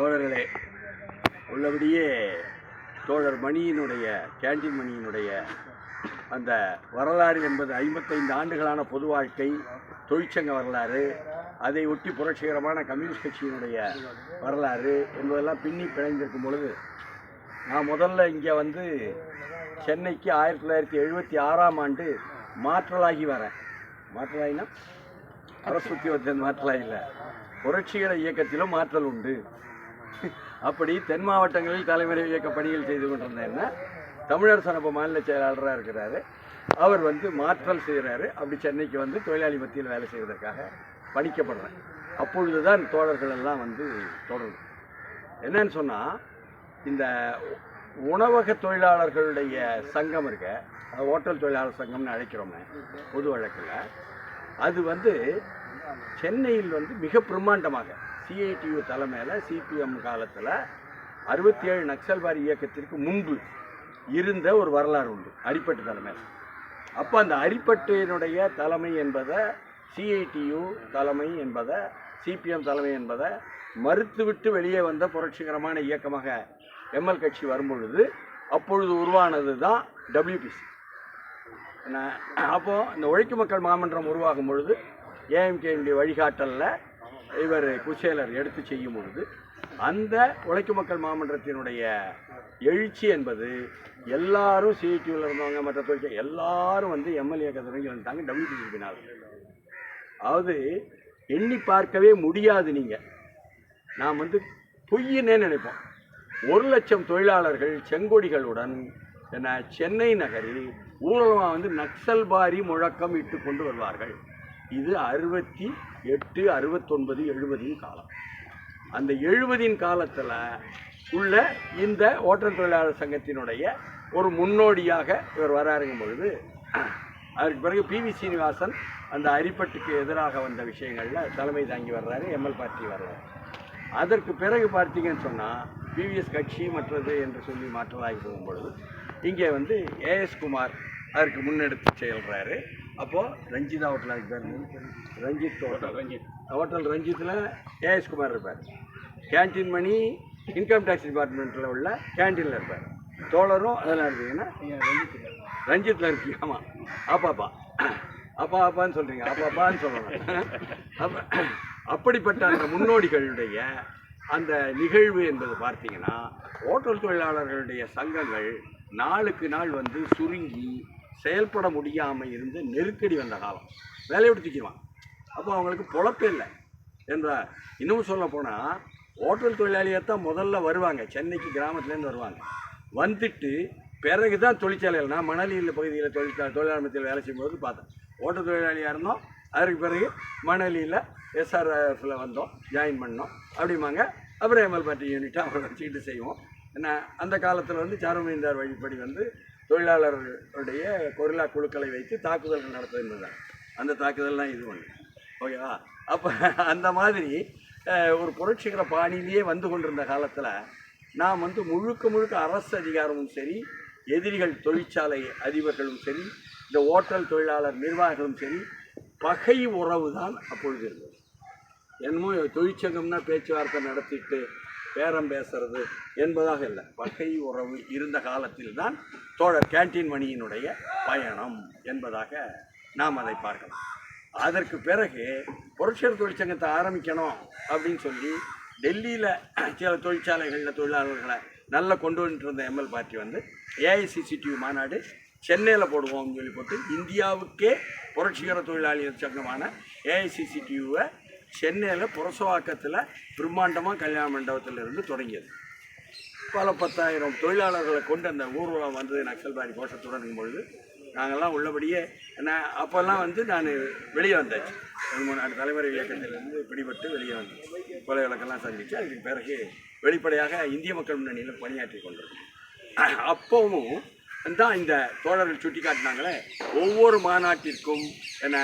தோழர்களே உள்ளபடியே தோழர் மணியினுடைய கேண்டீன் மணியினுடைய அந்த வரலாறு என்பது ஐம்பத்தைந்து ஆண்டுகளான பொது வாழ்க்கை தொழிற்சங்க வரலாறு அதை ஒட்டி புரட்சிகரமான கம்யூனிஸ்ட் கட்சியினுடைய வரலாறு என்பதெல்லாம் பின்னி பிணைந்திருக்கும் பொழுது நான் முதல்ல இங்கே வந்து சென்னைக்கு ஆயிரத்தி தொள்ளாயிரத்தி எழுபத்தி ஆறாம் ஆண்டு மாற்றலாகி வரேன். மாற்றலாகினா அரசு உத்தியோகத்தின் மாற்றலாகி இல்லை புரட்சிகர இயக்கத்திலும் மாற்றல் உண்டு. அப்படி தென் மாவட்டங்களில் தலைமுறை இயக்க பணிகள் செய்து கொண்டிருந்தேன்னா தமிழர் சனப்ப மாநில செயலாளராக இருக்கிறாரு. அவர் வந்து மாற்றல் செய்கிறாரு அப்படி சென்னைக்கு வந்து தொழிலாளி மத்தியில் வேலை செய்வதற்காக பணிக்கப்படுறேன் அப்பொழுது தான் தோழர்கள் எல்லாம் வந்து தொடரும் என்னன்னு சொன்னால் இந்த உணவக தொழிலாளர்களுடைய சங்கம் இருக்க ஹோட்டல் தொழிலாளர் சங்கம்னு அழைக்கிறோமே பொது வழக்கில் அது வந்து சென்னையில் வந்து மிக பிரம்மாண்டமாக சிஐடியு தலைமையில் சிபிஎம் காலத்தில் அறுபத்தி ஏழு நக்சல்வாரி இயக்கத்திற்கு முன்பு இருந்த ஒரு வரலாறு உண்டு அரிப்பட்டு தலைமையில் அப்போ அந்த அரிப்பட்டினுடைய தலைமை என்பதை சிஐடியு தலைமை என்பதை சிபிஎம் தலைமை என்பதை மறுத்துவிட்டு வெளியே வந்த புரட்சிகரமான இயக்கமாக எம்எல் கட்சி வரும்பொழுது அப்பொழுது உருவானது தான் டபிள்யூபிசி அப்போது இந்த உழைக்கும் மக்கள் மாமன்றம் உருவாகும் பொழுது ஏஎம்கேனுடைய வழிகாட்டலில் இவர் குசேலர் எடுத்து செய்யும் பொழுது அந்த உழைக்கும் மக்கள் மாமன்றத்தினுடைய எழுச்சி என்பது எல்லாரும் சிஐடியூவில் இருந்தவங்க மற்ற தொழிற்சை எல்லாரும் வந்து எம்எல்ஏ தொடங்கி வந்துட்டாங்க டபிள்யூபிசி பின்னால் அதாவது எண்ணி பார்க்கவே முடியாது நீங்கள் நாம் வந்து பொய்யினே நினைப்போம். ஒரு லட்சம் தொழிலாளர்கள் செங்கொடிகளுடன் என்ன சென்னை நகரில் ஊழலமாக வந்து நக்சல்பாரி முழக்கம் இட்டு கொண்டு வருவார்கள். இது அறுபத்தி எட்டு அறுபத்தொன்பது எழுபதின் காலம். அந்த எழுபதின் காலத்தில் உள்ள இந்த ஓட்டல் தொழிலாளர் சங்கத்தினுடைய ஒரு முன்னோடியாக இவர் வராருங்கும் பொழுது அதற்கு பிறகு பிவி சீனிவாசன் அந்த அரிப்பட்டுக்கு எதிராக வந்த விஷயங்களில் தலைமை தாங்கி வர்றாரு எம்எல் பார்ட்டி வர்றாரு. அதற்கு பிறகு பார்த்தீங்கன்னு சொன்னால் பிவிஎஸ் கட்சி மற்றது என்று சொல்லி மாற்றலாகி போகும் பொழுது இங்கே வந்து ஏஎஸ் குமார் அதற்கு முன்னெடுத்து செயல்கிறாரு அப்போது ரஞ்சிதா ஹோட்டல் அதுக்கு பேர் ரஞ்சித் ஹோட்டல். ரஞ்சித். ஹோட்டல் ரஞ்சித்தில் ஏஎஸ் குமார் இருப்பார். கேன்டீன் மணி இன்கம் டேக்ஸ் டிபார்ட்மெண்ட்டில் உள்ள கேன்டீனில் இருப்பார். தோழரும் அதெல்லாம் இருந்தீங்கன்னா ரஞ்சித்தில் இருக்கீங்க ஆமாம் ஆப்பாப்பா அப்பா அப்பான்னு சொல்கிறீங்க அப்பாப்பான்னு சொல்லணும். அப்ப அப்படிப்பட்ட அந்த முன்னோடிகளுடைய அந்த நிகழ்வு என்பது பார்த்தீங்கன்னா ஓட்டல் தொழிலாளர்களுடைய சங்கங்கள் நாளுக்கு நாள் வந்து சுருங்கி செயல்பட முடியாமல் இருந்து நெருக்கடி வந்த காலம். வேலையை விடுத்திக்குவான் அப்போ அவங்களுக்கு பொழப்பே இல்லை. என்ற இன்னும் சொல்ல போனால் ஓட்டல் தொழிலாளியாக தான் முதல்ல வருவாங்க. சென்னைக்கு கிராமத்துலேருந்து வருவாங்க. வந்துட்டு பிறகு தான் தொழிற்சாலைகள் நான் மணலியில் பகுதியில் தொழிற்சாலை தொழிலாளத்தில் வேலை செய்யும்போது பார்த்தேன். ஓட்டல் தொழிலாளியாக இருந்தோம். அதற்கு பிறகு மணலியில் எஸ்ஆர்எஃப்ல வந்தோம். ஜாயின் பண்ணோம். அப்படிம்பாங்க. அப்புறம் எம்எல் பார்ட்டி யூனிட்டாக அவரை வச்சுக்கிட்டு செய்வோம். என்ன அந்த காலத்தில் வந்து சாருமேந்தார் வழிப்படி வந்து தொழிலாளர்களுடைய கொரில்லா குழுக்களை வைத்து தாக்குதல்கள் நடத்துகின்றனர். அந்த தாக்குதல்லாம் இது ஒன்று ஓகேவா? அப்போ அந்த மாதிரி ஒரு புரட்சிகர பாணியிலேயே வந்து கொண்டிருந்த காலத்தில் நாம் வந்து முழுக்க முழுக்க அரசு அதிகாரமும் சரி எதிரிகள் தொழிற்சாலை அதிபர்களும் சரி இந்த ஓட்டல் தொழிலாளர் நிர்வாகிகளும் சரி பகை உறவு தான் அப்பொழுது இருந்தது. என்னமோ தொழிற்சங்கம்னா பேச்சுவார்த்தை நடத்திட்டு பேரம் பேசுறது என்பதாக இல்லை. பகை உறவு இருந்த காலத்தில் தான் தோழர் கேன்டீன் மணியினுடைய பயணம் என்பதாக நாம் அதை பார்க்கலாம். அதற்கு பிறகு புரட்சியர் தொழிற்சங்கத்தை ஆரம்பிக்கணும் அப்படின்னு சொல்லி டெல்லியில் சில தொழிற்சாலைகளில் தொழிலாளர்களை நல்லா கொண்டு வந்துட்டு இருந்த எம்எல் பார்ட்டி வந்து ஏஐசிசிடிவி மாநாடு சென்னையில் போடுவோம்னு சொல்லி போட்டு இந்தியாவுக்கே புரட்சிகர தொழிலாளிகள் சங்கமான ஏஐசிசிடிவியை சென்னையில் புரசவாக்கத்தில் பிரம்மாண்டமாக கல்யாண மண்டபத்தில் இருந்து தொடங்கியது. பல பத்தாயிரம் தொழிலாளர்களை கொண்டு அந்த ஊர்வலம் வந்தது நக்சல்பாரி கோஷத்துடன் இருக்கும் பொழுது. நாங்கள்லாம் உள்ளபடியே நான் அப்போல்லாம் வந்து நான் வெளியே வந்தாச்சு. ரெண்டு மூணு நாலு தலைமுறை இயக்கத்திலிருந்து பிடிபட்டு வெளியே வந்தேன் கொலை வழக்கெல்லாம் சந்திச்சு அதுக்கு பிறகு வெளிப்படையாக இந்திய மக்கள் முன்னணியில் பணியாற்றி கொண்டிருக்கேன் அப்போவும் தான் இந்த தோழர்கள் சுட்டி காட்டினாங்களே ஒவ்வொரு மாநாட்டிற்கும் என்ன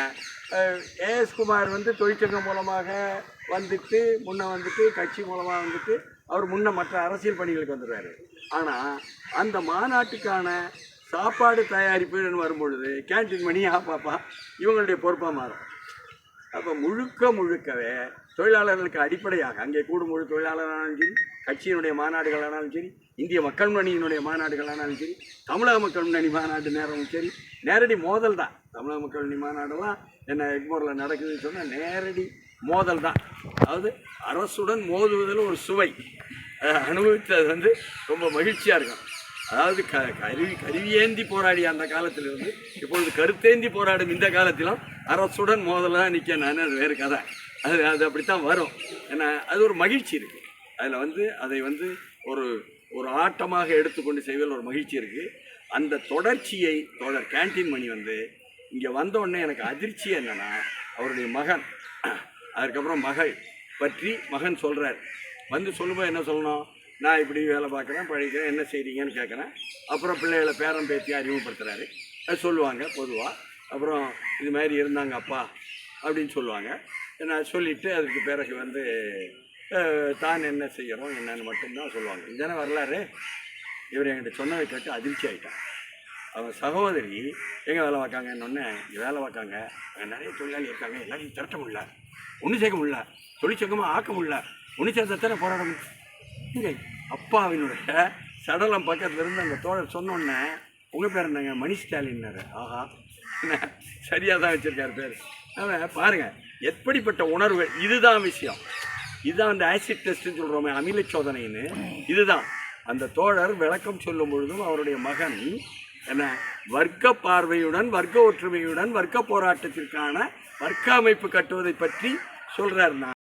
ஏஎஸ் குமார் வந்து தொழிற்சங்கம் மூலமாக வந்துட்டு முன்ன வந்துட்டு கட்சி மூலமாக வந்துட்டு அவர் முன்ன மற்ற அரசியல் பணிகளுக்கு வந்துடுறாரு ஆனால் அந்த மாநாட்டுக்கான சாப்பாடு தயாரிப்புன்னு வரும்பொழுது கேன்டீன் மணி ஆப்பாப்பா இவங்களுடைய பொறுப்பாக மாறும். அப்போ முழுக்க முழுக்கவே தொழிலாளர்களுக்கு அடிப்படையாக அங்கே கூடும்பொழுது தொழிலாளரானாலும் சரி கட்சியினுடைய மாநாடுகளானாலும் சரி இந்திய மக்கள் முன்னணியினுடைய மாநாடுகளானாலும் சரி தமிழக மக்கள் முன்னணி மாநாடு நேரமும் சரி நேரடி மோதல் தான். தமிழக மக்கள் முன்னணி மாநாடெல்லாம் என்ன எக்மோரில் நடக்குதுன்னு சொன்னால் நேரடி மோதல் தான். அதாவது அரசுடன் மோதுவதில் ஒரு சுவை. அதை அனுபவித்தது வந்து ரொம்ப மகிழ்ச்சியாக இருக்கும். அதாவது க கருவி கருவியேந்தி போராடிய அந்த காலத்திலிருந்து இப்பொழுது கருத்தேந்தி போராடும் இந்த காலத்திலும் அரசுடன் மோதலாக நிற்க நான் அது வேறு கதை. அது அது அப்படித்தான் வரும். ஏன்னா அது ஒரு மகிழ்ச்சி இருக்குது அதில் வந்து அதை வந்து ஒரு ஒரு ஆட்டமாக எடுத்துக்கொண்டு செய்வதில் ஒரு மகிழ்ச்சி இருக்குது அந்த தொடர்ச்சியை தொடர் கேண்டீன் மணி வந்து இங்கே வந்தோடனே எனக்கு அதிர்ச்சி என்னன்னா அவருடைய மகன் அதுக்கப்புறம் மகள் பற்றி மகன் சொல்கிறார் வந்து சொல்லும்போது என்ன சொல்லணும்? நான் இப்படி வேலை பார்க்குறேன் படிக்கிறேன் என்ன செய்கிறீங்கன்னு கேட்குறேன். அப்புறம் பிள்ளைகளை பேரன் பேத்தி அறிமுகப்படுத்துகிறாரு அது சொல்லுவாங்க பொதுவாக அப்புறம் இது மாதிரி இருந்தாங்க அப்பா அப்படின்னு சொல்லுவாங்க. நான் சொல்லிவிட்டு அதுக்கு பிறகு வந்து தான் என்ன செய்கிறோம் என்னன்னு மட்டும்தான் சொல்லுவாங்க. இதுதானே வரலாறு? இவர் என்கிட்ட சொன்னதை கேட்டு அதிர்ச்சி ஆயிட்டான் அவன் சகோதரி எங்கே வேலை பார்க்காங்கன்னொன்னே இங்கே வேலை பார்க்காங்க. அங்கே நிறைய தொழிலாளி இருக்காங்க. எல்லாரையும் திரட்ட முடியல. ஒன்றும் சேர்க்க முடியல. தொழிற்சங்கமாக ஆக்க முடியல. ஒன்று சேர்த்த தானே போராட முடியும்? இங்கே அப்பாவினுடைய சடலம் பக்கத்தில் இருந்து அந்த தோழர் சொன்னோன்னே உங்கள் பேர் என்னங்க? மணி ஸ்டாலின்னாரு ஆஹா. என்ன? சரியாக தான் வச்சுருக்காரு பேர். பாருங்கள் எப்படிப்பட்ட உணர்வு இதுதான் விஷயம். இதுதான் அந்த ஆசிட் டெஸ்ட்னு சொல்கிறோமே அமில சோதனைன்னு இதுதான். அந்த தோழர் விளக்கம் சொல்லும் பொழுதும் அவருடைய மகன் என்ன வர்க்க பார்வையுடன் வர்க்க ஒற்றுமையுடன் வர்க்க போராட்டத்திற்கான வர்க்க அமைப்பு கட்டுவதை பற்றி சொல்கிறார் நான்